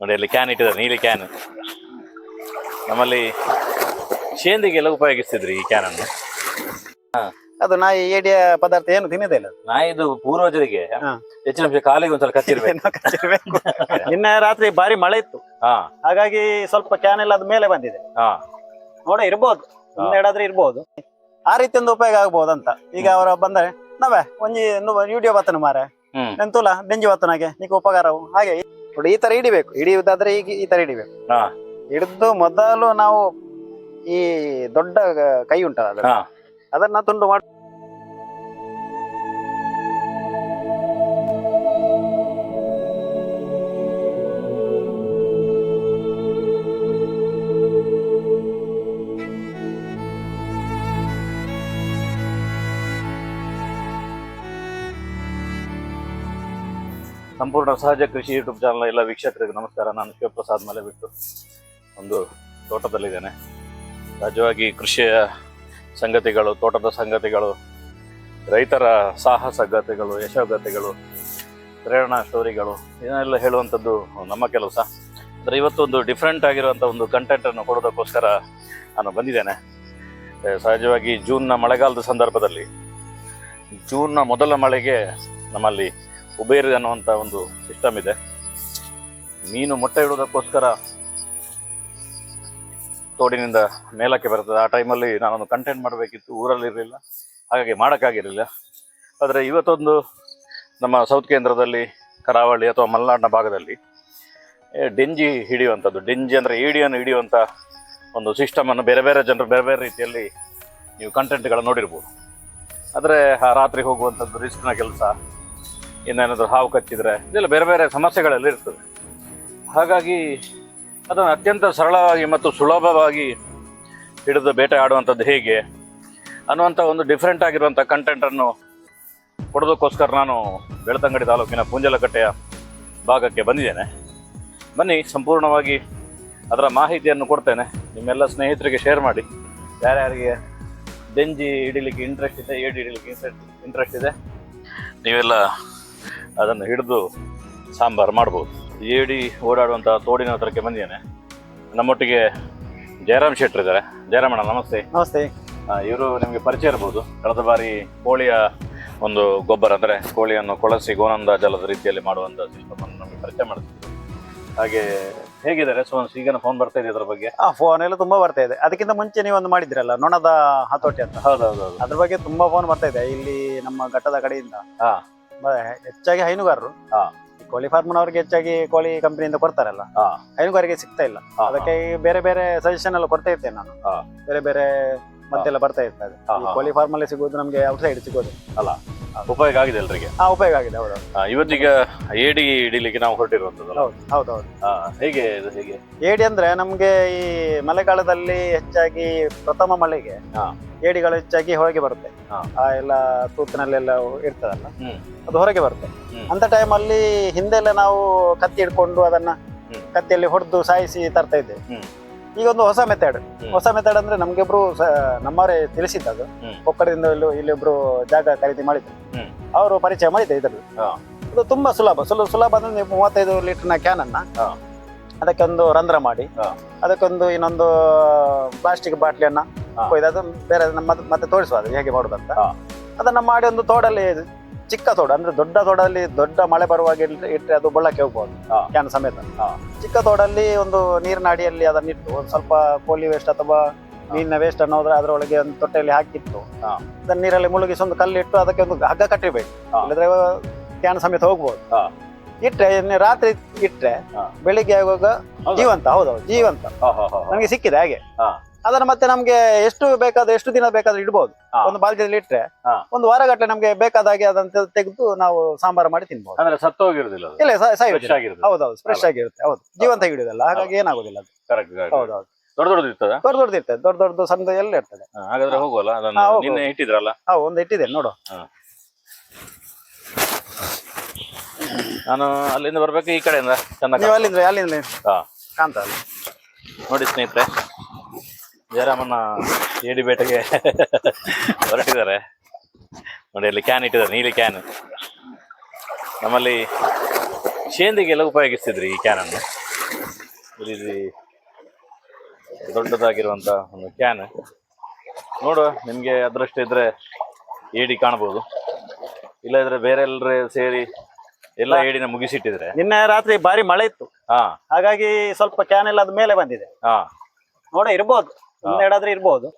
ನೋಡಿ ಅಲ್ಲಿ ಕ್ಯಾನ್ ಇಟ್ಟಿದ್ದಾರೆ ನೀಲಿ ಕ್ಯಾನ್ ನಮ್ಮಲ್ಲಿ ಶೇಂದಿಗೆಲ್ಲ ಉಪಯೋಗಿಸ್ತಿದ್ರಿ ಈ ಕ್ಯಾನ್ ಅನ್ನು. ಅದು ನಾಯಿ ಏಡಿಯ ಪದಾರ್ಥ ಏನು ತಿನ್ನದೇ ಇಲ್ಲ ನಾಯಿ ನಾಯಿದು ಪೂರ್ವಜರಿಗೆ. ಹೆಚ್ಚಿನ ಅಂಶ ಕಾಲಿಗೆ ಒಂದ್ಸಲ ಕಚ್ಚಿರ್ಬೇಕು. ಕಚ್ಚಿರ್ಬೇಕು. ನಿನ್ನೆ ರಾತ್ರಿ ಭಾರಿ ಮಳೆ ಇತ್ತು. ಹಾ. ಹಾಗಾಗಿ ಸ್ವಲ್ಪ ಕ್ಯಾನ್ ಎಲ್ಲ ಅದು ಮೇಲೆ ಬಂದಿದೆ ನೋಡ ಇರ್ಬೋದು. ಒಂದೆರಡಾದ್ರೆ ಇರ್ಬೋದು. ಆ ರೀತಿ ಒಂದು ಉಪಯೋಗ ಆಗ್ಬೋದು ಅಂತ ಈಗ ಅವರ ಬಂದರೆ ನಾವೇ ಒಂಜಿ ವಿಡಿಯೋ ಬತ್ತನ ಮಾರೆ. ನೆಂತುಲ ದೆಂಜಿ ಬತ್ತನಾಗೆ ನೀಕು ಉಪಕಾರವು. ಹಾಗೆ. ನೋಡಿ ಈ ತರ ಹಿಡಿಬೇಕು. ಹಿಡಿಯುವುದಾದ್ರೆ ಈಗ ಈ ತರ ಹಿಡಿಬೇಕು. ಹಾ. ಹಿಡಿದು ಮೊದಲು ನಾವು ಈ ದೊಡ್ಡ ಕೈ ಉಂಟಲ್ಲ ಅದನ್ನ ತುಂಡು ಮಾಡಿ ಸಂಪೂರ್ಣ ಸಹಜ ಕೃಷಿ ಯೂಟ್ಯೂಬ್ ಚಾನಲ್ ಎಲ್ಲ ವೀಕ್ಷಕರಿಗೆ ನಮಸ್ಕಾರ. ನಾನು ಶಿವಪ್ರಸಾದ್ ಮಲೆ ಬಿಟ್ಟು ಒಂದು ತೋಟದಲ್ಲಿದ್ದೇನೆ. ಸಹಜವಾಗಿ ಕೃಷಿಯ ಸಂಗತಿಗಳು, ತೋಟದ ಸಂಗತಿಗಳು, ರೈತರ ಸಾಹಸ ಗತಿಗಳು ಯಶೋಗಾಥೆಗಳು ಪ್ರೇರಣಾ ಸ್ಟೋರಿಗಳು ಇದನ್ನೆಲ್ಲ ಹೇಳುವಂಥದ್ದು ನಮ್ಮ ಕೆಲಸ. ಆದರೆ ಇವತ್ತೊಂದು ಡಿಫ್ರೆಂಟ್ ಆಗಿರುವಂಥ ಒಂದು ಕಂಟೆಂಟನ್ನು ಕೊಡೋದಕ್ಕೋಸ್ಕರ ನಾನು ಬಂದಿದ್ದೇನೆ. ಸಹಜವಾಗಿ ಜೂನ್ನ ಮಳೆಗಾಲದ ಸಂದರ್ಭದಲ್ಲಿ, ಜೂನ್ನ ಮೊದಲ ಮಳೆಗೆ ನಮ್ಮಲ್ಲಿ ಉಬೇರ್ ಅನ್ನುವಂಥ ಒಂದು ಸಿಸ್ಟಮ್ ಇದೆ. ಮೀನು ಮೊಟ್ಟೆ ಇಡುವುದಕ್ಕೋಸ್ಕರ ತೋಡಿನಿಂದ ಮೇಲಕ್ಕೆ ಬರ್ತದೆ. ಆ ಟೈಮಲ್ಲಿ ನಾನೊಂದು ಕಂಟೆಂಟ್ ಮಾಡಬೇಕಿತ್ತು. ಊರಲ್ಲಿರಲಿಲ್ಲ ಹಾಗಾಗಿ ಮಾಡೋಕ್ಕಾಗಿರಲಿಲ್ಲ. ಆದರೆ ಇವತ್ತೊಂದು ನಮ್ಮ ಸೌತ್ ಕೇಂದ್ರದಲ್ಲಿ ಕರಾವಳಿ ಅಥವಾ ಮಲೆನಾಡಿನ ಭಾಗದಲ್ಲಿ ಡೆಂಜಿ ಹಿಡಿಯುವಂಥದ್ದು. ಡೆಂಜಿ ಅಂದರೆ ಏಡಿಯನ್ನು ಹಿಡಿಯುವಂಥ ಒಂದು ಸಿಸ್ಟಮನ್ನು ಬೇರೆ ಬೇರೆ ಜನರು ಬೇರೆ ಬೇರೆ ರೀತಿಯಲ್ಲಿ ನೀವು ಕಂಟೆಂಟ್ಗಳನ್ನು ನೋಡಿರ್ಬೋದು. ಆದರೆ ಆ ರಾತ್ರಿ ಹೋಗುವಂಥದ್ದು ರಿಸ್ಕ್ನ ಕೆಲಸ. ಇನ್ನೇನಾದರೂ ಹಾವು ಕಚ್ಚಿದ್ರೆ, ಇದೆಲ್ಲ ಬೇರೆ ಬೇರೆ ಸಮಸ್ಯೆಗಳೆಲ್ಲ ಇರ್ತದೆ. ಹಾಗಾಗಿ ಅದನ್ನು ಅತ್ಯಂತ ಸರಳವಾಗಿ ಮತ್ತು ಸುಲಭವಾಗಿ ಹಿಡಿದು ಬೇಟೆ ಆಡುವಂಥದ್ದು ಹೇಗೆ ಅನ್ನುವಂಥ ಒಂದು ಡಿಫ್ರೆಂಟ್ ಆಗಿರುವಂಥ ಕಂಟೆಂಟನ್ನು ಕೊಡೋದಕ್ಕೋಸ್ಕರ ನಾನು ಬೆಳ್ತಂಗಡಿ ತಾಲೂಕಿನ ಪುಂಜಲಕಟ್ಟೆಯ ಭಾಗಕ್ಕೆ ಬಂದಿದ್ದೇನೆ. ಬನ್ನಿ, ಸಂಪೂರ್ಣವಾಗಿ ಅದರ ಮಾಹಿತಿಯನ್ನು ಕೊಡ್ತೇನೆ. ನಿಮ್ಮೆಲ್ಲ ಸ್ನೇಹಿತರಿಗೆ ಶೇರ್ ಮಾಡಿ. ಯಾರ್ಯಾರಿಗೆ ಬೆಂಜಿ ಹಿಡಿಲಿಕ್ಕೆ ಇಂಟ್ರೆಸ್ಟ್ ಇದೆ, ಏಡಿ ಹಿಡಿಲಿಕ್ಕೆ ಇಂಟ್ರೆಸ್ಟ್ ಇಂಟ್ರೆಸ್ಟ್ ಇದೆ? ನೀವೆಲ್ಲ ಅದನ್ನು ಹಿಡಿದು ಸಾಂಬಾರು ಮಾಡ್ಬೋದು. ಏಡಿ ಓಡಾಡುವಂಥ ತೋಡಿನ ಹತ್ರಕ್ಕೆ ಬಂದಿದ್ದೇನೆ. ನಮ್ಮೊಟ್ಟಿಗೆ ಜಯರಾಮ್ ಶೆಟ್ರ್ ಇದ್ದಾರೆ. ಜಯರಾಮಣ್ಣ ನಮಸ್ತೆ. ನಮಸ್ತೆ. ಇವರು ನಿಮಗೆ ಪರಿಚಯ ಇರ್ಬೋದು. ಕಳೆದ ಬಾರಿ ಕೋಳಿಯ ಒಂದು ಗೊಬ್ಬರ ಅಂದರೆ ಕೋಳಿಯನ್ನು ಕೊಳಸಿ ಗೋನಂದ ಜಲದ ರೀತಿಯಲ್ಲಿ ಮಾಡುವಂಥ ಸಿಸ್ಟಮನ್ನು ನಮಗೆ ಪರಿಚಯ ಮಾಡ್ತಿದ್ರು ಹಾಗೆ ಹೇಗಿದೆ ರೆಸ್ಪಾನ್ಸ್ ಸೀಗನ ಫೋನ್ ಬರ್ತಾ ಇದೆ ಅದ್ರ ಬಗ್ಗೆ? ಆ ಫೋನ್ ಎಲ್ಲ ತುಂಬಾ ಬರ್ತಾ ಇದೆ. ಅದಕ್ಕಿಂತ ಮುಂಚೆ ನೀವು ಒಂದು ಮಾಡಿದ್ರಲ್ಲ ನೊಣದ ಹತೋಟಿ ಅಂತ. ಹೌದೌದು ಅದ್ರ ಬಗ್ಗೆ ತುಂಬಾ ಫೋನ್ ಬರ್ತಾ ಇದೆ. ಇಲ್ಲಿ ನಮ್ಮ ಘಟ್ಟದ ಕಡೆಯಿಂದ ಹೆಚ್ಚಾಗಿ ಹೈನುಗಾರರು. ಕೋಳಿ ಫಾರ್ಮ್ ಕೋಳಿ ಫಾರ್ಮ್ನವ್ರಿಗೆ ಹೆಚ್ಚಾಗಿ ಕೋಳಿ ಕಂಪನಿಯಿಂದ ಕೊಡ್ತಾರಲ್ಲ. ಹೈನುಗಾರಿಗೆ ಸಿಗ್ತಾ ಇಲ್ಲ. ಅದಕ್ಕೆ ಈ ಬೇರೆ ಬೇರೆ ಸಜೆಷನ್ ಎಲ್ಲ ಕೊಡ್ತಾ ಇರ್ತೇನೆ ನಾನು. ಬೇರೆ ಬೇರೆ ಮತ್ತೆಲ್ಲ ಬರ್ತಾ ಇರ್ತದೆ. ಕೋಳಿ ಫಾರ್ಮ್ ಅಲ್ಲಿ ಸಿಗೋದು ನಮ್ಗೆ ಔಟ್ಸೈಡ್ ಸಿಗೋದು ಉಪಯೋಗ ಆಗಿದೆ ಎಲ್ರಿಗೆ ಹಾ ಉಪಯೋಗ ಆಗಿದೆ ಹೌದು ಆ, ಇವತ್ತೀಗ ಏಡಿ ಹಿಡಿಲಿಕ್ಕೆ ನಾವು ಹೊರಟಿರುವಂಥದ್ದಲ್ಲ ಹೌದು ಹೌದು ಹೌದು ಆ, ಹೇಗೆ ಇದು ಹೇಗೆ ಏಡಿ ಅಂದ್ರೆ ನಮ್ಗೆ ಈ ಮಳೆಗಾಲದಲ್ಲಿ ಹೆಚ್ಚಾಗಿ ಪ್ರಥಮ ಮಳೆಗೆ ಹಾ. ಏಡಿಗಳು ಹೆಚ್ಚಾಗಿ ಹೊರಗೆ ಬರುತ್ತೆ ಹಾ. ಆ ಎಲ್ಲ ತೂತಿನಲ್ಲೆಲ್ಲ ಇರ್ತದಲ್ಲ ಹ್ಮ್. ಅದು ಹೊರಗೆ ಬರುತ್ತೆ ಅಂತ ಅಂತ ಅಲ್ಲಿ ಹಿಂದೆಲ್ಲ ನಾವು ಕತ್ತಿ ಹಿಡ್ಕೊಂಡು ಅದನ್ನ ಹ್ಮ್. ಕತ್ತಿಯಲ್ಲಿ ಹೊಡೆದು ಸಾಯಿಸಿ ತರ್ತಾ ಇದ್ದೇವೆ ಹ್ಮ್. ಈಗ ಒಂದು ಹೊಸ ಮೆಥಡ್. ಹೊಸ ಮೆಥಡ್ ಅಂದ್ರೆ ನಮ್ಗಿಬ್ರು ನಮ್ಮವರೇ ತಿಳಿಸಿದ್ದು ಅದು ಒಕ್ಕಡದಿಂದ ಇಲ್ಲಿ ಇಲ್ಲಿಬ್ರು ಜಾಗ ಖರೀದಿ ಮಾಡಿದ್ರು ಅವರು ಪರಿಚಯ ಮಾಡಿದ್ದೆ ಇದ್ರಲ್ಲಿ. ಅದು ತುಂಬಾ ಸುಲಭ ಸುಲಭ ಸುಲಭ ಅಂದ್ರೆ ನೀವು ಮೂವತ್ತೈದು ಲೀಟರ್ನ ಕ್ಯಾನ್ ಅನ್ನ. ಅದಕ್ಕೊಂದು ರಂಧ್ರ ಮಾಡಿ. ಅದಕ್ಕೊಂದು ಇನ್ನೊಂದು ಪ್ಲಾಸ್ಟಿಕ್ ಬಾಟ್ಲಿಯನ್ನ. ಕೊಯ್ದು ಅದು ಬೇರೆ ಮತ್ತೆ ತೋರಿಸುವ ಅದು ಹೇಗೆ ಮಾಡುದಂತ. ಅದನ್ನ ಮಾಡಿ ಒಂದು ತೋಡಲ್ಲಿ ಚಿಕ್ಕ ತೋಡ ಅಂದ್ರೆ ದೊಡ್ಡ ತೋಡಲ್ಲಿ ದೊಡ್ಡ ಮಳೆ ಬರುವಾಗ ಇಟ್ರೆ- ಇಟ್ರೆ ಅದು ಬಳ್ಳಕ್ಕೆ ಹೋಗ್ಬೋದು. ಕ್ಯಾನ್ ಸಮೇತ. ಚಿಕ್ಕ ತೋಡಲ್ಲಿ ಒಂದು ನೀರಿನ ಅಡಿಯಲ್ಲಿ ಅದನ್ನಿಟ್ಟು ಒಂದು ಸ್ವಲ್ಪ ಕೋಳಿ ವೇಸ್ಟ್ ಅಥವಾ ಮೀನಿನ ವೇಸ್ಟ್ ಹೋದ್ರೆ ಅದರೊಳಗೆ ಒಂದು ತೊಟ್ಟೆಯಲ್ಲಿ ಹಾಕಿತ್ತು. ಅದನ್ನ ನೀರಲ್ಲಿ ಮುಳುಗಿಸಿ ಒಂದು ಕಲ್ಲಿಟ್ಟು ಅದಕ್ಕೆ ಒಂದು ಹಗ್ಗ ಕಟ್ಟಿರ್ಬೇಕು. ಇಲ್ಲದ್ರೆ ಕ್ಯಾನ್ ಸಮೇತ ಹೋಗ್ಬೋದು ಇಟ್ಟರೆ ಇಟ್ರೆ ಇನ್ನು ರಾತ್ರಿ ಇಟ್ರೆ. ಬೆಳಿಗ್ಗೆ ಆಗುವಾಗ? ಜೀವಂತ ಹೌದೌದು ಜೀವಂತ. ನಮಗೆ ಸಿಕ್ಕಿದೆ ಹಾಗೆ. ಅದನ್ನ ಮತ್ತೆ ನಮ್ಗೆ ಎಷ್ಟು ಬೇಕಾದ್ರೆ ಎಷ್ಟು ದಿನ ಬೇಕಾದ್ರೆ ಇಡ್ಬೋದು. ಒಂದು ಬಾಲ್ಯದಲ್ಲಿ ಇಟ್ರೆ. ಒಂದು ವಾರಗಟ್ಟಲೆ ನಮ್ಗೆ ಬೇಕಾದ ಹಾಗೆ ಅದನ್ನ ತೆಗೆದು ನಾವು ಸಾಂಬಾರು ಮಾಡಿ ತಿನ್ಬಹುದು ಅಂದ್ರೆ ಸತ್ತೋಗಿರುದಿಲ್ಲ ಹೋಗಿರೋದಿಲ್ಲ ಇಲ್ಲ ಹೌದೌದು ಫ್ರೆಶ್ ಆಗಿರುತ್ತೆ ಹೌದು. ಜೀವಂತ ಹಿಡಿಯೋದಲ್ಲ ಹಾಗಾಗಿ ಏನಾಗುದಿಲ್ಲ ಅದು. ಹೌದೌದು ದೊಡ್ಡ ದೊಡ್ಡದು ಇರ್ತದ? ದೊಡ್ಡ ದೊಡ್ಡ ಇರ್ತದೆ ದೊಡ್ಡ ದೊಡ್ಡದು ಸಣ್ಣ ಎಲ್ಲ ಇರ್ತದೆ ಹಾಗಾದ್ರೆ ಹೋಗುವಲ್ಲ. ನಿನ್ನೆ ಇಟ್ಟಿದ್ರಲ್ಲ? ಹಾ ಒಂದು ಇಟ್ಟಿದ್ದೇನೆ ನೋಡು ನಾನು ಅಲ್ಲಿಂದ ಬರ್ಬೇಕು ಈ ಕಡೆಯಿಂದ ಚೆನ್ನಾಗಿ ನೀವು ಅಲ್ಲಿಂದ ಅಲ್ಲಿಂದ ಅಲ್ಲ ನೋಡಿ ಸ್ನೇಹಿತರೆ ಜಯರಾಮನ್ನ ಏಡಿ ಬೇಟೆಗೆ ಹೊರಟಿದ್ದಾರೆ. ನೋಡಿ ಅಲ್ಲಿ ಕ್ಯಾನ್ ಇಟ್ಟಿದ್ದಾರೆ ನೀಲಿ ಕ್ಯಾನ್ ನಮ್ಮಲ್ಲಿ ಶೇಂದಿಗೆಲ್ಲ ಉಪಯೋಗಿಸ್ತಿದ್ರಿ ಈ ಕ್ಯಾನನ್ನು ಇಲ್ಲಿ ದೊಡ್ಡದಾಗಿರುವಂತ ಒಂದು ಕ್ಯಾನ್ ನೋಡು ನಿಮಗೆ ಅದೃಷ್ಟ ಇದ್ರೆ ಏಡಿ ಕಾಣ್ಬೋದು. ಇಲ್ಲದ್ರೆ ಬೇರೆ ಎಲ್ಲರ ಸೇರಿ ಎಲ್ಲ ಏಡಿನ ಮುಗಿಸಿಟ್ಟಿದ್ರೆ. ನಿನ್ನೆ ರಾತ್ರಿ ಭಾರಿ ಮಳೆ ಇತ್ತು. ಹಾ. ಹಾಗಾಗಿ ಸ್ವಲ್ಪ ಕ್ಯಾನ್ ಎಲ್ಲ ಅದ್ ಮೇಲೆ ಬಂದಿದೆ. ಹಾ. ನೋಡ ಇರ್ಬೋದು. ಒಂದೆರಡಾದ್ರೆ ಇರ್ಬೋದು.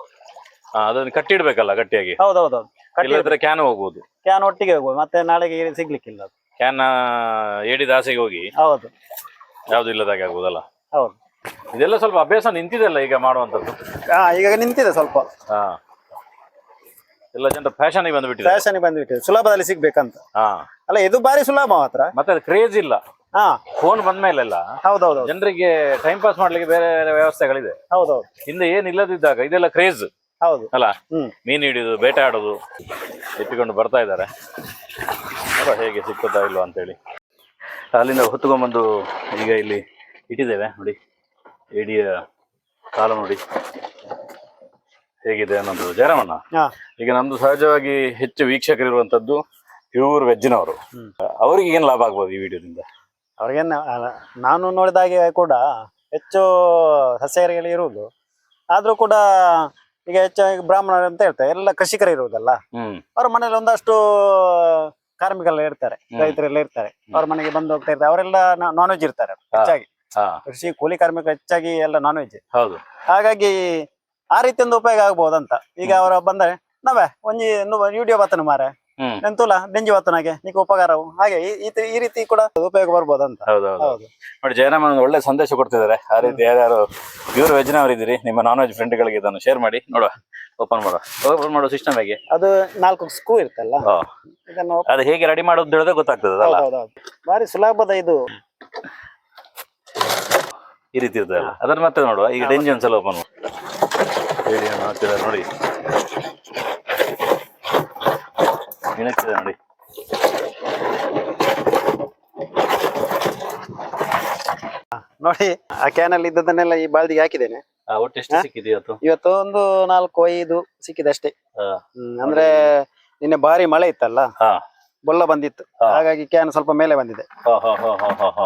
ಹಾ, ಅದನ್ನ ಕಟ್ಟಿಡ್ಬೇಕಲ್ಲ ಗಟ್ಟಿಯಾಗಿ. ಹೌದೌದು ಇಲ್ಲದ್ರೆ ಕ್ಯಾನ್ ಹೋಗ್ಬೋದು. ಕ್ಯಾನ್ ಒಟ್ಟಿಗೆ ಹೋಗ್ಬೋದು. ಮತ್ತೆ ನಾಳೆಗೆ ಸಿಗ್ಲಿಕ್ಕಿಲ್ಲ ಅದು. ಕ್ಯಾನ್ ಏಡಿ ದಾಸೆಗೆ ಹೋಗಿ. ಹೌದು. ಯಾವ್ದು ಇಲ್ಲದಾಗೆ ಆಗ್ಬೋದಲ್ಲ ಹೌದು. ಇದೆಲ್ಲ ಸ್ವಲ್ಪ ಅಭ್ಯಾಸ ನಿಂತಿದೆಲ್ಲ ಈಗ ಮಾಡುವಂತದ್ದು ಹಾ ಈಗ ನಿಂತಿದೆ ಸ್ವಲ್ಪ. ಹಾ. ಎಲ್ಲ ಜನರು ಫ್ಯಾಷನ್ ಬಂದ್ಬಿಟ್ಟಿದೆ ಫ್ಯಾಷನ್ ಬಂದ್ಬಿಟ್ಟಿದೆ ಸುಲಭದಲ್ಲಿ ಸಿಗ್ಬೇಕಂತ. ಹಾ. ಅಲ್ಲ ಇದು ಬಾರಿ ಸುಲಭ ಮಾತ್ರ. ಮತ್ತೆ ಅದು ಕ್ರೇಜ್ ಇಲ್ಲ. ಹಾ. ಫೋನ್ ಬಂದ್ಮೇಲೆಲ್ಲ ಹೌದೌದು. ಜನರಿಗೆ ಟೈಮ್ ಪಾಸ್ ಮಾಡ್ಲಿಕ್ಕೆ ಬೇರೆ ಬೇರೆ ವ್ಯವಸ್ಥೆಗಳಿದೆ. ಹೌದೌದು. ಹಿಂದೆ ಏನ್ ಇಲ್ಲದಿದ್ದಾಗ ಇದೆಲ್ಲ ಕ್ರೇಜ್ ಹೌದು. ಅಲ್ಲ ಮೀನು ಹಿಡಿಯೋದು ಬೇಟೆ ಆಡೋದು ಇಟ್ಟುಕೊಂಡು ಬರ್ತಾ ಇದ್ದಾರೆ. ಹೇಗೆ ಸಿಕ್ಕುತ್ತಾ ಇಲ್ವಾ ಅಂತೇಳಿ. ಅಲ್ಲಿಂದ ಹೊತ್ತುಕೊಂಡ್ಬಂದು ಈಗ ಇಲ್ಲಿ ಇಟ್ಟಿದ್ದೇವೆ ನೋಡಿ. ಏಡಿಯ ಕಾಲ ನೋಡಿ. ಹೇಗಿದೆ ಅನ್ನೋದು ಜಯರಾಮಣ್ಣ. ಈಗ ನಮ್ದು ಸಹಜವಾಗಿ ಹೆಚ್ಚು ವೀಕ್ಷಕರಿರುವಂತದ್ದು ಇವರು ವೆಜ್ಜಿನವರು. ಅವ್ರಿಗೆ ಏನ್ ಏನು ಲಾಭ ಆಗ್ಬೋದು ಈ ವಿಡಿಯೋದಿಂದ? ಅವ್ರಿಗೇನು ನಾನು ನೋಡಿದ ಹಾಗೆ ಕೂಡ ಹೆಚ್ಚು ಸಸ್ಯಾಹಾರಿಗಳು ಇರುವುದು. ಆದ್ರೂ ಕೂಡ ಈಗ ಹೆಚ್ಚಾಗಿ ಬ್ರಾಹ್ಮಣರು ಅಂತ ಹೇಳ್ತಾರೆ ಎಲ್ಲ ಕೃಷಿಕರು ಇರುವುದಲ್ಲ. ಅವ್ರ ಮನೇಲಿ ಒಂದಷ್ಟು ಕಾರ್ಮಿಕರೆಲ್ಲ ಇರ್ತಾರೆ. ರೈತರೆಲ್ಲ ಇರ್ತಾರೆ. ಅವ್ರ ಮನೆಗೆ ಬಂದು ಹೋಗ್ತಾ ಇರ್ತಾರೆ ಅವರೆಲ್ಲ ನಾನ್ ವೆಜ್ ಇರ್ತಾರೆ ಹೆಚ್ಚಾಗಿ. ಕೃಷಿ ಕೂಲಿ ಕಾರ್ಮಿಕರು ಹೆಚ್ಚಾಗಿ ಎಲ್ಲ ನಾನ್ ವೆಜ್ ಹೌದು. ಹಾಗಾಗಿ ಆ ರೀತಿಯಿಂದ ಉಪಯೋಗ ಆಗ್ಬಹುದಂತ ಈಗ ಅವರ ಬಂದ್ರೆ ನಾವೇ ಒಂದು ಯೂಡಿಯೋ ಬತ್ತನ ಮಾರೆ ಎಂತೂಲ ಬೆಂಜಿ ಹೊತ್ತನಾಗೆ ನಿಕ್ ಉಪಕಾರವು. ಹಾಗೆ ಈ- ರೀತಿ ಕೂಡ ಉಪಯೋಗ ಬರ್ಬೋದಂತ. ಹೌದೌದು ಹೌದು. ನೋಡಿ ಜಯರಾಮ್ ಒಳ್ಳೆ ಸಂದೇಶ ಕೊಡ್ತಿದ್ದಾರೆ. ಆ ರೀತಿ ಯಾರ್ಯಾರು ಪ್ಯೂರ್ ವೆಜ್ನವರು ಇದ್ದೀರಿ ನಿಮ್ಮ ನಾನ್ ವೆಜ್ ಫ್ರೆಂಡ್ಗಳಿಗೆ ಇದನ್ನು ಶೇರ್ ಮಾಡಿ. ನೋಡುವ ಓಪನ್ ಮಾಡುವ. ಓಪನ್ ಮಾಡೋ ಸಿಸ್ಟಮ್ ಹೇಗೆ? ಅದು ನಾಲ್ಕು ಸ್ಕೂ ಇರ್ತಲ್ಲ. ಅದು ಹೇಗೆ ರೆಡಿ ಮಾಡೋದು ಹೇಳಿದ್ರೆ ಗೊತ್ತಾಗ್ತದೆ ಬಾರಿ ಸುಲಭದ ಇದು. ಈ ರೀತಿ ಇರ್ತದಲ್ಲ. ಅದನ್ನ ಮತ್ತೆ ನೋಡುವ. ಈಗ ಡೆಂಜಿ ಒಂದ್ಸಲ ಓಪನ್ ಮಾಡುವ ಹಾಕ್ತಿದ್ದಾರೆ ನೋಡಿ. ಇಣಕ್ತಿದೆ ನೋಡಿ. ನೋಡಿ ಆ ಕ್ಯಾನ್ ಅಲ್ಲಿ ಇದ್ದದನ್ನೆಲ್ಲ ಈ ಬಾಲ್ದಿಗೆ ಹಾಕಿದ್ದೇನೆ. ಆ, ಒಟ್ಟು ಎಷ್ಟು ಸಿಕ್ಕಿದೆ ಇವತ್ತು? ಇವತ್ತು ಒಂದು ನಾಲ್ಕು ಐದು ಸಿಕ್ಕಿದೆ ಅಷ್ಟೇ. ಅಂದ್ರೆ ನಿನ್ನೆ ಭಾರಿ ಮಳೆ ಇತ್ತಲ್ಲ? ಬೊಲ್ಲ ಬಂದಿತ್ತು. ಹಾಗಾಗಿ ಕ್ಯಾನ್ ಸ್ವಲ್ಪ ಮೇಲೆ ಬಂದಿದೆ.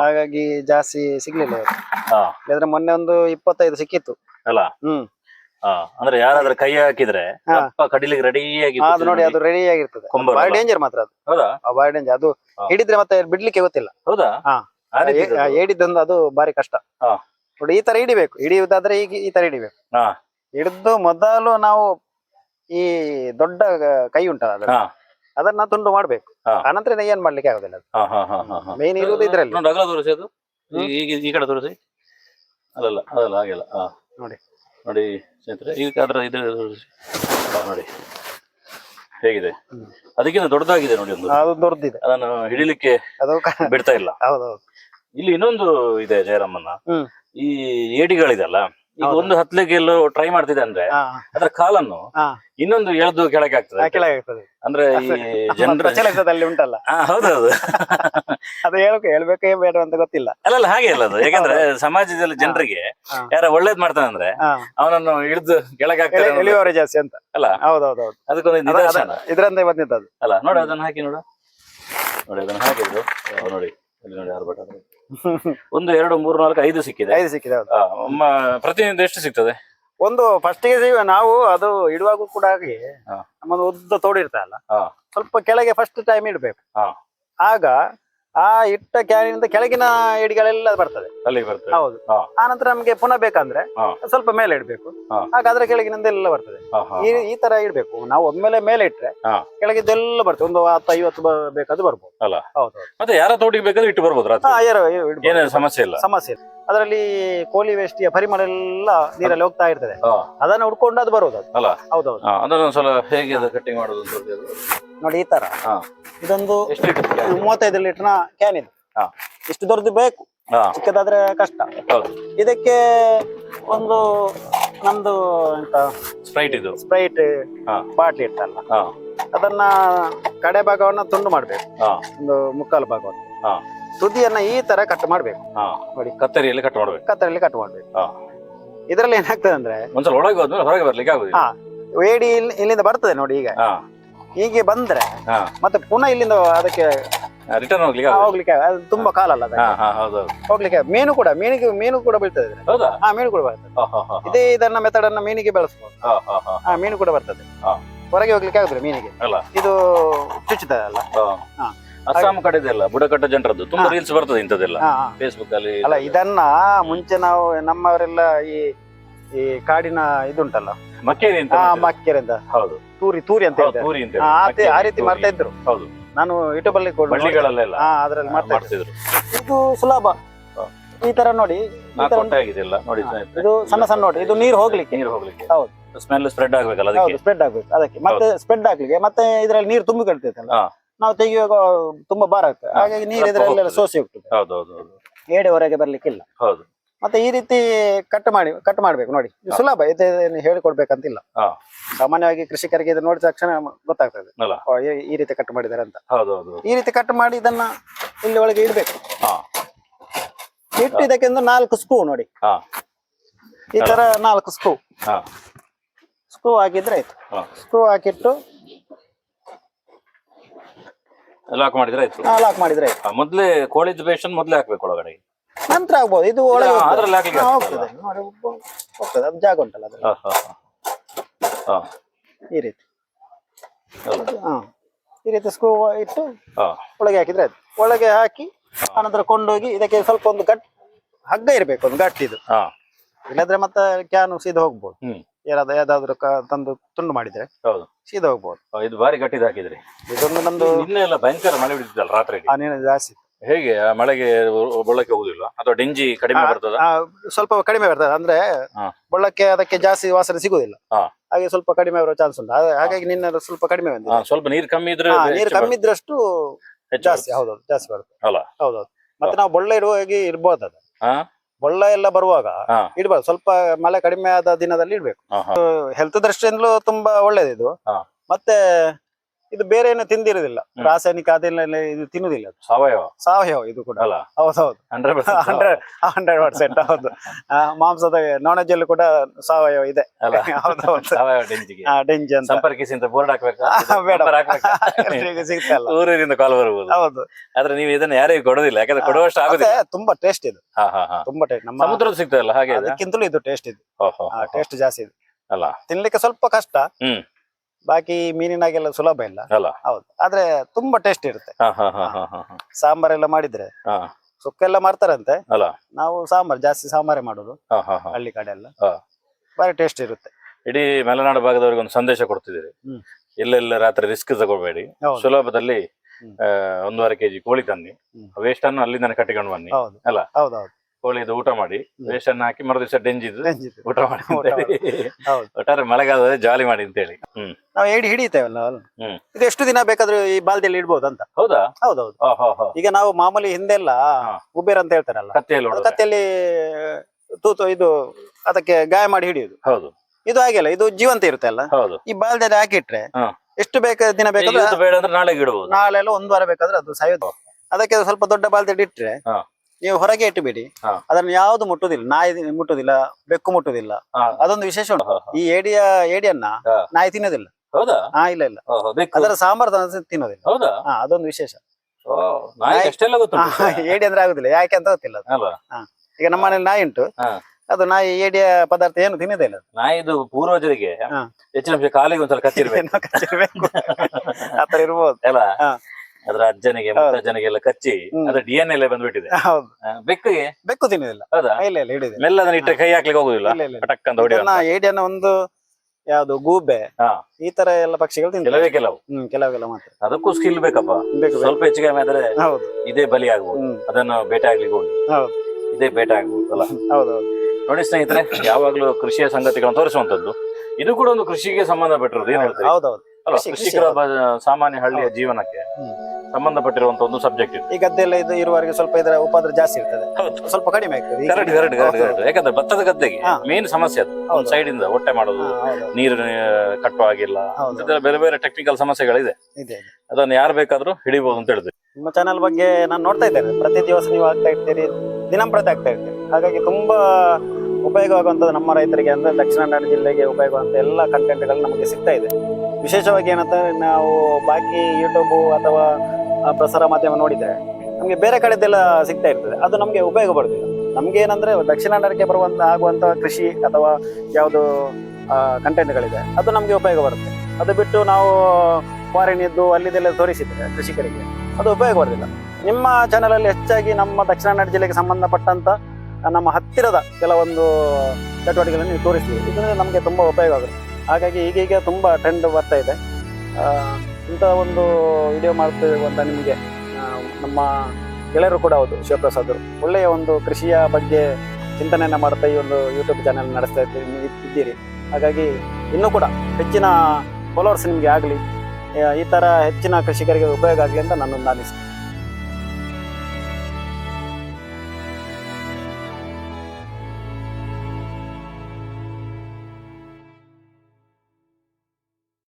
ಹಾಗಾಗಿ ಜಾಸ್ತಿ ಸಿಗ್ಲಿಲ್ಲ ಇವತ್ತು. ಮೊನ್ನೆ ಒಂದು ಇಪ್ಪತ್ತೈದು ಸಿಕ್ಕಿತ್ತು. ಅಲ್ಲ? ಹ್ಮ್. ಅಂದ್ರೆ ಯಾರಾದ್ರೂ ಕೈ ಹಾಕಿದ್ರೆ ದಪ್ಪ ಕಡಿಲಿಕ್ಕೆ ರೆಡಿಯಾಗಿ ಆ, ಅದು ನೋಡಿ ಅದು ರೆಡಿ ಆಗಿರ್ತದೆ. ಕೊಂಬರಲ್ಲ. ಬಾರಿ ಡೇಂಜರ್ ಮಾತ್ರ ಅದು. ಹೌದಾ? ಬಾರಿ ಡೇಂಜರ್ ಅದು ಹಾ. ಹಿಡಿದ್ರೆ ಮತ್ತೆ ಬಿಡ್ಲಿಕ್ಕೆ ಗೊತ್ತಿಲ್ಲ. ಹೌದಾ? ಹಾ. ಆ ರೀತಿ ಅದು ಬಾರಿ ಕಷ್ಟ. ಹಾ. ನೋಡಿ ಈ ತರ ಹಿಡಿಬೇಕು. ಹಿಡಿಯುವುದಾದ್ರೆ ಈಗ ಈ ತರ ಹಿಡಿಬೇಕು. ಹಾ. ಹಿಡಿದು ಮೊದಲು ನಾವು ಈ ದೊಡ್ಡ ಕೈ ಉಂಟಲ್ಲ ಅದು, ಹಾ. ಅದನ್ನ ತುಂಡು ಮಾಡ್ಬೇಕು. ಹಾ. ಆನಂತರ ಏನ್ ಮಾಡ್ಲಿಕ್ಕೆ ಆಗುದಿಲ್ಲ ಹಾ ಹಾ ಹಾ ಹಾ ಹಾ. ಮೇನ್ ಇರುವುದು ಇದ್ರಲ್ಲಿ. ನೋಡಿ ಅಗಲ ತೋರಿಸಿ ಅದು? ಈ- ಕಡೆ ತೋರಿಸಿ. ಅದಲ್ಲ ಅದಲ್ಲ ಹಾಗೆಲ್ಲ. ಹಾ. ನೋಡಿ. ನೋಡಿ ಸ್ನೇಹಿತರೆ ಈಗ ಅದರ ಇದು ನೋಡಿ ಹೇಗಿದೆ? ಅದಕ್ಕಿಂತ ದೊಡ್ಡದಾಗಿದೆ ನೋಡಿ ಒಂದು. ಅದು ದೊಡ್ಡದಿದೆ. ಅದನ್ನು ಹಿಡಿಲಿಕ್ಕೆ ಅದು ಕ- ಬಿಡ್ತಾ ಇಲ್ಲ. ಹೌದೌದು. ಇಲ್ಲಿ ಇನ್ನೊಂದು ಇದೆ ಜಯರಾಮನ್ನ. ಈ ಏಡಿಗಳಿದೆಲ್ಲ ಈಗ. ಒಂದು ಹತ್ತಲೆ ಎಲ್ಲೋ ಟ್ರೈ ಮಾಡ್ತಿದೆ ಅಂದ್ರೆ ಅದ್ರ ಕಾಲನ್ನು ಇನ್ನೊಂದು ಎಳೆದು ಕೆಳಗೆ ಆಗ್ತದೆ ಕೆಳಗೆ ಇರ್ತದೆ ಅಂದ್ರೆ ಜನರ ಉಂಟಲ್ಲ. ಹೌದೌದು ಅದು ಹೇಳಕ್ಕೆ ಹೇಳ್ಬೇಕೇ ಬೇಡ ಅಂತ ಗೊತ್ತಿಲ್ಲ. ಅಲ್ಲಲ್ಲ ಹಾಗೆ ಅಲ್ಲ ಅದು. ಯಾಕಂದ್ರೆ ಸಮಾಜದಲ್ಲಿ ಜನರಿಗೆ. ಯಾರ ಒಳ್ಳೇದ್ ಮಾಡ್ತಾನೆ ಅಂದ್ರೆ ಅವನನ್ನು ಇಳಿದು ಕೆಳಗೆ. ಇಳುವರಿ ಜಾಸ್ತಿ ಅಂತ. ಅಲ್ಲ? ಹೌದೌದು ಅದಕ್ಕೊಂದು ನಿದರ್ಶನ. ಇದ್ರಂತ ಬಂದಿದ್ದದು ಅಲ್ಲ ನೋಡಿ ಅದನ್ನ ಹಾಕಿ ನೋಡು. ನೋಡಿ ಅದನ್ನ ಹಾಕಿದ್ರು ನೋಡಿ ಯಾರು ನೋಡಿ ಆರ್ಭಟ. ಒಂದು ಎರಡು ಮೂರು ನಾಲ್ಕು ಐದು ಸಿಕ್ಕಿದೆ. ಐದು ಸಿಕ್ಕಿದೆ ಹೌದು. ಆ, ಮ- ಪ್ರತಿನಿತ್ಯ ಎಷ್ಟು ಸಿಗ್ತದೆ? ಒಂದು ಫಸ್ಟಿಗೆ ನಾವು ಅದು ಇಡುವಾಗ ಕೂಡ ಆಗಿ ಹಾ. ನಮ್ಮದು ಉದ್ದ ತೋಡಿರ್ತಲ್ಲ ಹಾ. ಸ್ವಲ್ಪ ಕೆಳಗೆ ಫಸ್ಟ್ ಟೈಮ್ ಇಡ್ಬೇಕು. ಹಾ. ಆಗ ಆ ಇಟ್ಟ ಕ್ಯಾನಿನಿಂದ ಕೆಳಗಿನ ಏಡಿಗಳೆಲ್ಲ ಬರ್ತದೆ. ಅಲ್ಲಿಗೆ ಬರ್ತದೆ. ಹೌದು. ಆ ನಂತರ ನಮ್ಗೆ ಪುನಃ ಬೇಕಂದ್ರೆ ಹಾ. ಸ್ವಲ್ಪ ಮೇಲೆ ಇಡ್ಬೇಕು. ಹಾ. ಆಗ ಅದ್ರ ಕೆಳಗಿನಿಂದ ಎಲ್ಲ ಬರ್ತದೆ. ಹಾ ಹಾ ಈ ಈ ತರ ಇಡ್ಬೇಕು. ನಾವು ಒಮ್ಮೆಲೆ ಮೇಲೆ ಇಟ್ರೆ ಹಾ. ಕೆಳಗಿದ್ದೆಲ್ಲ ಬರ್ತದೆ. ಒಂದು ಹತ್ತು ಐವತ್ತು ಬ- ಬೇಕಾದ್ರೂ ಬರ್ಬೋದು. ಅಲ್ಲ. ಹೌದು ಹೌದು. ಮತ್ತೆ ಯಾರ ತೋಟಿಗೆ ಬೇಕಾದ್ರೆ ಇಟ್ಟು ಬರ್ಬೋದು ಹಾ, ಇಡ್ಬೋದು. ಏನೇನು ಸಮಸ್ಯೆ ಇಲ್ಲ? ಸಮಸ್ಯೆ ಇಲ್ಲ. ಅದರಲ್ಲಿ ಕೋಳಿ ವೇಷ್ಟಿಯ ಪರಿಮಳ ಎಲ್ಲ ನೀರಲ್ಲಿ ಹೋಗ್ತಾ ಇರ್ತದೆ. ಹಾ. ಅದನ್ನ ಹುಡ್ಕೊಂಡು ಅದು ಬರುವುದು ಅದು. ಅಲ್ಲ? ಹೌದೌದು. ಅಂದ್ರೆ ಒಂದ್ಸಲ ಹೇಗೆ ಅದು ಕಟ್ಟಿಂಗ್ ಮಾಡೋದು ಅಂತ ನೋಡಿ ಈ ತರ. ಹಾ. ಇದೊಂದು ಎಷ್ಟು ಇಟ್ಟು ಇದು? ಮೂವತ್ತೈದು ಲೀಟರ್ನ ಕ್ಯಾನ್ ಇದು. ಹಾ. ಇಷ್ಟು ದೊಡ್ಡದು ಬೇಕು. ಹಾ. ಚಿಕ್ಕದಾದ್ರೆ ಕಷ್ಟ. ಹೌದು. ಇದಕ್ಕೆ ಒಂದು ನಮ್ದು ಎಂತ? ಸ್ಪ್ರೈಟ್ ಇದು. ಸ್ಪ್ರೈಟ್ ಹಾ. ಬಾಟ್ಲಿ ಇರ್ತಲ್ಲ ಹಾ. ಅದನ್ನ ಕಡೆ ಭಾಗವನ್ನ ತುಂಡು ಮಾಡ್ಬೇಕು. ಹಾ. ಒಂದು ಮುಕ್ಕಾಲು ಭಾಗವನ್ನು. ಹಾ. ತುದಿಯನ್ನ ಈ ತರ ಕಟ್ ಮಾಡ್ಬೇಕು. ಹಾ. ನೋಡಿ. ಕತ್ತರಿಯಲ್ಲಿ ಕಟ್ ಮಾಡ್ಬೇಕು. ಕತ್ತರಿಯಲ್ಲಿ ಕಟ್ ಮಾಡ್ಬೇಕು. ಹಾ. ಇದರಲ್ಲಿ ಏನಾಗ್ತದೆ ಅಂದ್ರೆ ಒಂದ್ಸಲ ಒಳಗೆ ಹೋದ್ಮೇಲೆ ಹೊರಗೆ ಬರ್ಲಿಕ್ಕೆ ಆಗುದಿಲ್ಲ. ಹಾ. ಇಲ್ಲಿ- ಇಲ್ಲಿಂದ ಬರ್ತದೆ ನೋಡಿ ಈಗ. ಹಾ. ಹೀಗೆ ಬಂದ್ರೆ ಹಾ. ಮತ್ತೆ ಪುನಃ ಇಲ್ಲಿಂದ ಅದಕ್ಕೆ ರಿಟರ್ನ್ ಹೋಗ್ಲಿಕ್ಕೆ ಆ, ಆಗುದಿಲ್ಲ. ಹೋಗ್ಲಿಕ್ಕೆ ಅದು ತುಂಬಾ ಕಾಲ ಅಲ್ಲ ಅದಕ್ಕೆ. ಹಾ ಹಾ ಹೌದೌದು ಹೋಗ್ಲಿಕ್ಕೆ ಮೀನು ಕೂಡ ಮೀನಿಗೆ ಮೀನು ಕೂಡ ಬೀಳ್ತದೆ ಇದ್ರಲ್ಲಿ. ಹೌದಾ? ಹಾ ಮೀನು ಕೂಡ ಬರ್ತದೆ. ಹಾ ಹಾ ಹಾ ಇದೇ ಇದನ್ನ ಮೆಥಡ್ ಅನ್ನ ಮೀನಿಗೆ ಬೆಳೆಸ್ಬೋದು. ಹಾ ಹಾ ಹಾ. ಹಾ ಮೀನು ಕೂಡ ಬರ್ತದೆ. ಹಾ. ಹೊರಗೆ ಹೋಗ್ಲಿಕ್ಕೆ ಆಗುದಿಲ್ಲ ಮೀನಿಗೆ. ಅಲ್ಲ. ಇದು ಚುಚ್ಚುತ್ತದೆ ಅಲ್ಲ ಹಾ. ಅಸ್ಸಾಂ ಕಡೆದೆಲ್ಲ ಬುಡಕಟ್ಟು ಜನರದ್ದು. ತುಂಬಾ. ರೀಲ್ಸ್ ಬರ್ತದೆ ಇಂಥದ್ದೆಲ್ಲ. ಫೇಸ್ಬುಕ್ ಅಲ್ಲಿ ಅಲ್ಲ ಇದನ್ನ ಮುಂಚೆ ನಾವು ನಮ್ಮವರೆಲ್ಲ ಈ ಈ ಕಾಡಿನ ಇದುಂಟಲ್ಲ? ಮಕ್ಕೇರಿ ಅಂತ ಹಾ ಅಂತ. ಹೌದು. ತೂರಿ ತೂರಿ ಅಂತ ತೂರಿ ಅಂತ ಆ ಮಕ್ಕೇರಿ, ರೀತಿ. ಮಾಡ್ತಾ ಇದ್ರು. ಹೌದು. ನಾನು ಯೂಟ್ಯೂಬ್ ಅಲ್ಲಿ ಕೂಡ ನೋಡಿದೆ. ಬಳ್ಳಿಗಳಲ್ಲೆಲ್ಲ ಅದ್ರಲ್ಲಿ ಮಾಡ್ತಿದ್ರು. ಇದು ಸುಲಭ. ಈ ತರ ನೋಡಿ. ನೋಡಿ ಇದು ಸಣ್ಣ ಸಣ್ಣ ನೋಡಿ. ಇದು ನೀರು ಹೋಗ್ಲಿಕ್ಕೆ. ನೀರು ಹೋಗ್ಲಿಕ್ಕೆ. ಹೌದು. ಸ್ಮೆಲ್ ಸ್ಪ್ರೆಡ್ ಆಗ್ಬೇಕಲ್ಲ ಸ್ಪ್ರೆಡ್ ಆಗ್ಬೇಕು. ಅದಕ್ಕೆ. ಮತ್ತೆ ಸ್ಪ್ರೆಡ್ ಆಗ್ಲಿಕ್ಕೆ. ಮತ್ತೆ ಇದ್ರಲ್ಲಿ ನೀರು ತುಂಬಿ ಕಳ್ತೈತಲ್ಲ ಹಾ. ನಾವು ತೆಗೆಯುವಾಗ ತುಂಬಾ ಭಾರ ಆಗ್ತದೆ. ಹಾಗಾಗಿ ನೀರು ಇದ್ರೆ ಇದರಲ್ಲೆಲ್ಲ ಸೋಸಿ ಹೋಗ್ತದೆ. ಹೌದು ಏಡೆ ಹೊರಗೆ ಬರ್ಲಿಕ್ಕಿಲ್ಲ. ಹೌದು. ಮತ್ತೆ ಈ ರೀತಿ ಕಟ್ ಮಾಡಿ ಕಟ್ ಮಾಡ್ಬೇಕು ನೋಡಿ. ಇದು. ಸುಲಭ ಇದು ಹೇಳಿಕೊಡ್ಬೇಕಂತಿಲ್ಲ. ಹಾ. ಸಾಮಾನ್ಯವಾಗಿ ಕೃಷಿಕರಿಗೆ ಇದು ನೋಡಿದ ತಕ್ಷಣ ಗೊತ್ತಾಗ್ತದೆ. ಓ, ಈ- ಈ ರೀತಿ ಕಟ್ ಮಾಡಿದ್ದಾರೆ ಅಂತ. ಹೌದು ಹೌದು ಈ ರೀತಿ ಕಟ್ ಮಾಡಿ ಇದನ್ನ ಇಲ್ಲಿ ಒಳಗೆ ಇಡ್ಬೇಕು. ಹಾ. ಇಟ್ಟು ಇದಕ್ಕೆ ಒಂದು ನಾಲ್ಕು ಸ್ಕೂ ನೋಡಿ. ಹಾ. ಈ ತರ ನಾಲ್ಕು ಸ್ಕೂ ಹಾ. ಸ್ಕ್ರೂ ಹಾಕಿದ್ರೆ ಆಯ್ತು. ಸ್ಕೂ ಸ್ಕ್ರೂ ಹಾಕಿಟ್ಟು ಲಾಕ್ ಮಾಡಿದ್ರೆ ಆಯ್ತು. ಲಾಕ್ ಮಾಡಿದ್ರೆ ಆಯ್ತು. ಮೊದಲೇ ಮೊದ್ಲೇ ಕೋಳಿದ್ ಪೇಷನ್ ಮೊದ್ಲೇ ಹಾಕ್ಬೇಕು ಒಳಗಡೆ. ನಂತರ ಆಗ್ಬೋದು ಇದು ಒಳಗೆ ಹೋಗ್ತದೆ. ಅದ್ರಲ್ಲಿ ಹಾಕ್ಲಿಕ್ಕೆ ಹಾ, ಹೋಗ್ತದೆ. ನೋಡಿ, ಹೋಗ್ತದೆ ಅದು ಜಾಗ ಉಂಟಲ್ಲ ಅದ್ರಲ್ಲಿ. ಹಾ ಹಾ ಹಾ ಈ ರೀತಿ. ಹಾ. ಈ ರೀತಿ ಸ್ಕ್ರೂ ಇಟ್ಟು ಹಾ. ಒಳಗೆ ಹಾಕಿದ್ರೆ ಆಯ್ತು. ಒಳಗೆ ಹಾಕಿ ಆನಂತರ ಕೊಂಡೋಗಿ ಇದಕ್ಕೆ ಸ್ವಲ್ಪ ಒಂದು ಗಟ್ ಹಗ್ಗ ಇರ್ಬೇಕು ಒಂದು ಗಟ್ಟಿದು. ಹಾ. ಇಲ್ಲದ್ರೆ ಮತ್ತೆ ಕ್ಯಾನು ಸೀದಾ ಹೋಗ್ಬೋದು. ಹ್ಮ್. ಯಾರಾದ್ರೂ ಯಾವ್ದಾದ್ರು ಕ- ತಂದು ತುಂಡು ಮಾಡಿದ್ರೆ ಹೌದು. ಸೀದಾ ಹೋಗ್ಬೋದು. ಇದು ಬಾರಿ ಗಟ್ಟಿದ್ ಹಾಕಿದ್ರಿ. ಇದೊಂದು ನಮ್ದು ನಿನ್ನೆ ಎಲ್ಲ ಭಯಂಕರ ಮಳೆ ಬಿಡ್ತಿದ್ದಲ್ಲ ರಾತ್ರಿ ಆ ನೀರು ಜಾಸ್ತಿ ಹೇಗೆ ಆ ಮಳೆಗೆ ಬೊಳ್ಳಕ್ಕೆ ಹೋಗುದಿಲ್ಲ ಅಥವಾ ಡೆಂಜಿ ಕಡಿಮೆ ಬರ್ತದ? ಆ, ಸ್ವಲ್ಪ ಕಡಿಮೆ ಬರ್ತದೆ. ಅಂದ್ರೆ ಹಾ. ಬೊಳ್ಳಕ್ಕೆ ಅದಕ್ಕೆ ಜಾಸ್ತಿ ವಾಸನೆ ಸಿಗುದಿಲ್ಲ. ಹಾ. ಹಾಗೆ ಸ್ವಲ್ಪ ಕಡಿಮೆ ಬರೋ ಚಾನ್ಸ್ ಉಂಟು. ಹಾಗೆ- ಹಾಗಾಗಿ ನಿನ್ನೆ ಸ್ವಲ್ಪ ಕಡಿಮೆ ಬಂದಿದೆ. ಸ್ವಲ್ಪ ನೀರು ಕಮ್ಮಿ ಇದ್ರೆ ಹಾ, ಹೆಚ್ಚು ನೀರು ಕಮ್ಮಿ ಇದ್ರಷ್ಟು ಹೆಚ್ಚು ಜಾಸ್ತಿ. ಹೌದೌದು ಜಾಸ್ತಿ ಬರುತ್ತೆ ಅಲ್ಲ? ಹೌದೌದು. ಮತ್ತೆ ನಾವು ಬೊಳ್ಳೆ ಇಡುವಾಗಿ ಇರ್ಬೋದು ಅದು ಹಾ. ಬೊಳ್ಳ ಎಲ್ಲ ಬರುವಾಗ ಇಡಬಾರ್ದು ಸ್ವಲ್ಪ ಮಳೆ ಕಡಿಮೆ ಆದ ದಿನದಲ್ಲಿ ಇಡ್ಬೇಕು. ಹೆಲ್ತ್ ದೃಷ್ಟಿಯಿಂದಲೂ ತುಂಬಾ ಒಳ್ಳೇದಿದು. ಮತ್ತೆ ಇದು ಬೇರೆ ಏನೋ ತಿಂದಿರೋದಿಲ್ಲ. ರಾಸಾಯನಿಕ ಅದೆಲ್ಲ ಇದು ತಿನ್ನುದಿಲ್ಲ ಸಾವಯವ? ಸಾವಯವ ಇದು ಕೂಡ. ಅಲ್ಲ. ಹೌದೌದು. ಹಂಡ್ರೆಡ್ ಹಂಡ್ರೆಡ್ ಪರ್ಸೆಂಟ್ ಹೌದು. ಆ, ಮಾಂಸದ ನಾನ್ ವೆಜ್ ಅಲ್ಲೂ ಕೂಡ ಸಾವಯವ ಇದೆ. ಡೆಂಜಿ ಅಂತ. ಸಂಪರ್ಕಿಸಿ ಅಂತ ಬೋರ್ಡ್ ಹಾಕ್ಬೇಕು? ಸಿಗ್ತಲ್ಲ ಊರಿನಿಂದ ಕಾಲ್ ಬರ್ಬೋದು. ಹೌದು. ಆದ್ರೆ ನೀವು ಇದನ್ನ ಯಾರಿಗೂ ಕೊಡೋದಿಲ್ಲ. ಯಾಕಂದ್ರೆ ಕೊಡುವಷ್ಟು ಆಗುದಿಲ್ಲ. ತುಂಬಾ ಟೇಸ್ಟ್ ಇದು. ಹಾ ಹಾ ಹಾ. ತುಂಬಾ ಟೇಸ್ಟ್ ನಮ್ಮ ಸಮುದ್ರದ ಸಿಗ್ತದಲ್ಲ ಹಾಗೆ? ಅದಕ್ಕಿಂತಲೂ ಇದು ಟೇಸ್ಟ್ ಇದು. ಟೇಸ್ಟ್ ಜಾಸ್ತಿ ಇದೆ. ಅಲ್ಲ. ತಿನ್ಲಿಕ್ಕೆ ಸ್ವಲ್ಪ ಕಷ್ಟ. ಹ್ಮ್. ಬಾಕಿ ಮೀನಿನಾಗೆಲ್ಲ ಸುಲಭ ಇಲ್ಲ. ಅಲ್ಲ. ಹೌದು. ಆದ್ರೆ ತುಂಬಾ ಟೇಸ್ಟ್ ಇರುತ್ತೆ. ಹಾ ಹಾ ಹಾ ಹಾ. ಸಾಂಬಾರೆಲ್ಲ ಮಾಡಿದ್ರೆ ಹಾ. ಸುಕ್ಕೆಲ್ಲ ಮಾಡ್ತಾರಂತೆ ಅಲ್ಲ. ನಾವು ಸಾಂಬಾರ್ ಜಾಸ್ತಿ ಸಾಂಬಾರೇ ಮಾಡೋದು. ಹಾ ಹಾ ಹಾ. ಹಳ್ಳಿ ಕಡೆ ಎಲ್ಲ ಹಾ. ಬಾರಿ ಟೇಸ್ಟ್ ಇರುತ್ತೆ. ಇಡೀ ಮಲೆನಾಡು ಭಾಗದವರಿಗೆ ಒಂದು ಸಂದೇಶ ಕೊಡ್ತಿದ್ದೀರಿ. ಹ್ಮ್. ಎಲ್ಲೆಲ್ಲ ರಾತ್ರಿ ರಿಸ್ಕ್ ತಗೋಬೇಡಿ. ಹೌದು. ಸುಲಭದಲ್ಲಿ ಹ್ಮ್. ಆ, ಒಂದೂವರೆ ಕೆಜಿ ಕೋಳಿ ತನ್ನಿ ಹ್ಮ್. ವೇಸ್ಟ್ ಅನ್ನು ಅಲ್ಲಿಂದ ಕಟ್ಟಿಕೊಂಡು ಬನ್ನಿ. ಹೌದು. ಅಲ್ಲ? ಹೌದೌದು ಕೋಳಿದು ಊಟ ಮಾಡಿ ರೇಷನ್ ಹಾಕಿ ಮರು ದಿವಸ ಡೆಂಜಿದ್ದು. ಊಟ ಮಾಡಿ. ಹೌದು. ಒಟ್ಟಾರೆ ಮಳೆಗಾಲದಲ್ಲಿ ಜಾಲಿ ಮಾಡಿ ಅಂತ ಹೇಳಿ. ಹ್ಮ್. ನಾವು ಏಡಿ ಹಿಡಿತೇವಲ್ಲ. ಇದು ಎಷ್ಟು ದಿನ ಬೇಕಾದ್ರೂ ಈ ಬಾಲ್ದಲ್ಲಿ ಇಡ್ಬೋದು ಅಂತ. ಹೌದಾ? ಹೌದೌದು. ಈಗ ನಾವು ಮಾಮೂಲಿ ಹಿಂದೆಲ್ಲ ಎಲ್ಲ ಉಬೇರ್ ಅಂತ ಹೇಳ್ತಾರಲ್ಲ ಕತ್ತೆಯಲ್ಲಿ. ಕತ್ತೆಯಲ್ಲಿ ತೂತು ಇದು ಅದಕ್ಕೆ ಗಾಯ ಮಾಡಿ ಹಿಡಿಯುದು. ಹೌದು. ಇದು ಆಗಿಲ್ಲ ಇದು ಜೀವಂತ ಇರುತ್ತೆ ಅಲ್ಲ? ಹೌದು. ಈ ಬಾಲ್ದಲ್ಲಿ ಹಾಕಿಟ್ರೆ. ಎಷ್ಟು ಬೇಕಾದ ದಿನ ಬೇಕಾದ್ರೆ ನಾಳೆ ನಾಳೆ ಎಲ್ಲ ಒಂದ್ ವಾರ ಬೇಕಾದ್ರೆ ಅದು ಸಾಯೋದು. ಅದಕ್ಕೆ ಸ್ವಲ್ಪ ದೊಡ್ಡ ಬಾಲ್ದಲ್ಲಿ ಇಟ್ರೆ. ನೀವು ಹೊರಗೆ ಇಟ್ಟುಬಿಡಿ. ಅದನ್ನ ಯಾವ್ದು ಮುಟ್ಟುದಿಲ್ಲ ನಾಯಿ ಮುಟ್ಟುದಿಲ್ಲ ಬೆಕ್ಕು ಮುಟ್ಟುದಿಲ್ಲ ಅದೊಂದು ವಿಶೇಷ ಉಂಟು. ಈ ಏಡಿಯ ಏಡಿಯನ್ನ. ನಾಯಿ ತಿನ್ನೋದಿಲ್ಲ. ಹೌದಾ? ಹಾ ಇಲ್ಲ ಇಲ್ಲ. ಅದರ ಸಾಂಬಾರ್ ತಂದು ತಿನ್ನೋದಿಲ್ಲ. ಹೌದಾ? ಅದೊಂದು ವಿಶೇಷ. ಏಡಿ ಅಂದ್ರೆ ಆಗುದಿಲ್ಲ. ಯಾಕೆ ಅಂತ ಗೊತ್ತಿಲ್ಲ ಈಗ ನಮ್ಮ ಮನೇಲಿ ನಾಯಿ ಉಂಟು. ಅದು ನಾಯಿ ಏಡಿಯ ಪದಾರ್ಥ ಏನು ತಿನ್ನದೇ ಇಲ್ಲ. ನಾಯಿದು ಪೂರ್ವಜರಿಗೆ. ಹೆಚ್ಚಿನ ಕಾಲಿಗೆ ಒಂದ್ಸಲ ಕಚ್ಚಿರ್ಬೇಕು. ಆತರ ಇರ್ಬೋದು. ಅಲ್ಲ. ಅದ್ರ ಅಜ್ಜನಿಗೆ ಜನಗೆ ಮುತ್ತಜ್ಜನಿಗೆಲ್ಲ ಕಚ್ಚಿ. ಅದ್ರ ಡಿ ಎನ್ ಎಲ್ ಬಂದ್ಬಿಟ್ಟಿದೆ. ಹೌದು. ಬೆಕ್ಕಿಗೆ? ಬೆಕ್ಕು ತಿನ್ನೋದಿಲ್ಲ ಹೌದಾ? ಇಲ್ಲ ಇಲ್ಲ ಹಿಡಿದಿಲ್ಲ. ಮೆಲ್ಲ ಅದನ್ನ ಇಟ್ಟರೆ ಕೈ ಹಾಕ್ಲಿಕ್ಕೆ ಹೋಗುದಿಲ್ಲ? ಪಟಕ್ ಅಂತ. ಏಡಿಯನ್ನ ಒಂದು ಯಾವ್ದು ಗೂಬೆ. ಈ ತರ ಎಲ್ಲ ಪಕ್ಷಿಗಳು ಕೆಲವೇ ಕೆಲವು. ಹ್ಮ್ ಕೆಲವೆಲ್ಲ ಮಾತ್ರ ಅದಕ್ಕೂ ಸ್ಕಿಲ್ ಬೇಕಪ್ಪ. ಬೇಕು ಬೇಕು. ಸ್ವಲ್ಪ ಹೆಚ್ಚಿಗೆ ಆದ್ರೆ ಹೌದು. ಇದೇ ಬಲಿ ಆಗ್ಬೋದು. ಅದನ್ನು ಬೇಟೆ ಆಗ್ಲಿಕ್ಕೆ ಹೋಗಿ. ಹೌದು. ಇದೇ ಬೇಟೆ ಆಗ್ಬೋದು ಅಲ್ಲ? ಹೌದೌದು ನೋಡಿ ಸ್ನೇಹಿತರೆ ಯಾವಾಗ್ಲೂ ಕೃಷಿಯ ಸಂಗತಿಗಳನ್ನು ತೋರಿಸುವಂತದ್ದು ಇದು ಕೂಡ ಒಂದು ಕೃಷಿಗೆ ಸಂಬಂಧಪಟ್ಟಿರೋದು ಏನ್ ಹೇಳ್ತಾರೆ? ಹೌದೌದು ಅಲ್ಲ ಕೃಷಿ- ಕೃಷಿ ಕೃಷಿಕರ ಬ- ಸಾಮಾನ್ಯ ಹಳ್ಳಿಯ ಜೀವನಕ್ಕೆ ಹ್ಮ್. ಸಂಬಂಧಪಟ್ಟಿರುವಂತ ಒಂದು ಸಬ್ಜೆಕ್ಟ್ ಇದು. ಈ ಗದ್ದೆಲ್ಲ ಇದು ಇರುವವರೆಗೆ ಸ್ವಲ್ಪ ಇದರ ಉಪದ್ರ ಜಾಸ್ತಿ ಇರ್ತದೆ. ಹೌದು. ಸ್ವಲ್ಪ ಕಡಿಮೆ ಆಗ್ತದೆ. ಈಗ- ಕರೆಕ್ಟ್ ಕರೆಕ್ಟ್ ಹೌದು, ಕರೆಕ್ಟ್ ಯಾಕಂದ್ರೆ ಭತ್ತದ ಗದ್ದೆಗೆ ಹಾ. ಮೇನ್ ಸಮಸ್ಯೆ ಅದು. ಹೌದು. ಒಂದ್ ಸೈಡ್ ಇಂದ ಹೊಟ್ಟೆ ಮಾಡೋದು ಹಾ, ಹೌದು. ನೀರು ಆ, ಕಟ್ಟುವ ಹಾಗಿಲ್ಲ. ಹೌದು. ಇದೆಲ್ಲ ಬೇರೆ ಬೇರೆ ಟೆಕ್ನಿಕಲ್ ಸಮಸ್ಯೆಗಳಿದೆ. ಇದೆ ಇದೆ. ಅದನ್ನು ಯಾರು ಬೇಕಾದ್ರೂ ಹಿಡಿಬಹುದು ಅಂತ ಹೇಳಿದ್ವಿ ನಿಮ್ಮ ಚಾನಲ್ ಬಗ್ಗೆ ನಾನು ನೋಡ್ತಾ ಇದ್ದೇನೆ. ಪ್ರತಿ ದಿವಸ ನೀವು ಆಗ್ತಾ ಇರ್ತೀರಿ ದಿನಂಪ್ರತಿ ಆಗ್ತಾ ಇರ್ತೀರಿ. ಹಾಗಾಗಿ ತುಂಬಾ ಉಪಯೋಗವಾಗುವಂಥದ್ದು ನಮ್ಮ ರೈತರಿಗೆ ಅಂದ್ರೆ ದಕ್ಷಿಣ ಕನ್ನಡ ಜಿಲ್ಲೆಗೆ ಉಪಯೋಗವಂತ ಎಲ್ಲ ಕಂಟೆಂಟ್ಗಳು ನಮಗೆ ಸಿಗ್ತಾ ಇದೆ. ವಿಶೇಷವಾಗಿ ಏನಂತ ನಾವು ಬಾಕಿ ಯೂಟ್ಯೂಬು ಅಥವಾ ಪ್ರಸಾರ ಮಾಧ್ಯಮ ನೋಡಿದರೆ ನಮಗೆ ಬೇರೆ ಕಡೆದೆಲ್ಲ ಸಿಗ್ತಾ ಇರ್ತದೆ. ಅದು ನಮಗೆ ಉಪಯೋಗ ಬರೋದಿಲ್ಲ ನಮಗೆ ಏನಂದ್ರೆ ದಕ್ಷಿಣ ಕನ್ನಡಕ್ಕೆ ಬರುವಂತ, ಆಗುವಂತ ಕೃಷಿ ಅಥವಾ ಯಾವುದು ಕಂಟೆಂಟ್ಗಳಿದೆ ಅದು ನಮಗೆ ಉಪಯೋಗ ಬರುತ್ತೆ. ಅದು ಬಿಟ್ಟು ನಾವು ಫಾರಿನ್ ಇದ್ದು ಅಲ್ಲಿದೆಲ್ಲ ತೋರಿಸಿದ್ರೆ ಕೃಷಿಕರಿಗೆ, ಅದು ಉಪಯೋಗ ಬರೋದಿಲ್ಲ ನಿಮ್ಮ ಚಾನಲಲ್ಲಿ ಹೆಚ್ಚಾಗಿ ನಮ್ಮ ದಕ್ಷಿಣ ಕನ್ನಡ ಜಿಲ್ಲೆಗೆ ಸಂಬಂಧಪಟ್ಟಂತ, ನಮ್ಮ ಹತ್ತಿರದ ಕೆಲವೊಂದು ಚಟುವಟಿಕೆಗಳನ್ನು ನೀವು ತೋರಿಸ್ತೀವಿ. ಇದರಿಂದ ನಮಗೆ ತುಂಬ ಉಪಯೋಗ ಆಗುತ್ತೆ. ಹಾಗಾಗಿ ಈಗೀಗ ತುಂಬ ಟ್ರೆಂಡ್ ಬರ್ತಾ ಇದೆ. ಇಂಥ ಒಂದು ವಿಡಿಯೋ ಮಾಡ್ತಿರುವಂತ ನಿಮಗೆ ನಮ್ಮ ಗೆಳೆಯರು ಕೂಡ ಹೌದು, ಶಿವಪ್ರಸಾದ್ ಅವರು. ಒಳ್ಳೆಯ ಒಂದು ಕೃಷಿಯ ಬಗ್ಗೆ ಚಿಂತನೆಯನ್ನು ಮಾಡ್ತಾ ಈ ಒಂದು ಯೂಟ್ಯೂಬ್ ಚಾನೆಲ್ ನಡೆಸ್ತಾ ಇದ್ದೀರಿ ಇದ್ದೀರಿ. ಹಾಗಾಗಿ ಇನ್ನೂ ಕೂಡ ಹೆಚ್ಚಿನ ಫಾಲೋವರ್ಸ್ ನಿಮಗೆ ಆಗಲಿ ಈ ಥರ ಹೆಚ್ಚಿನ ಕೃಷಿಕರಿಗೆ ಉಪಯೋಗ ಆಗಲಿ ಅಂತ ನನ್ನೊಂದು ಅನಿಸಿಕೆ.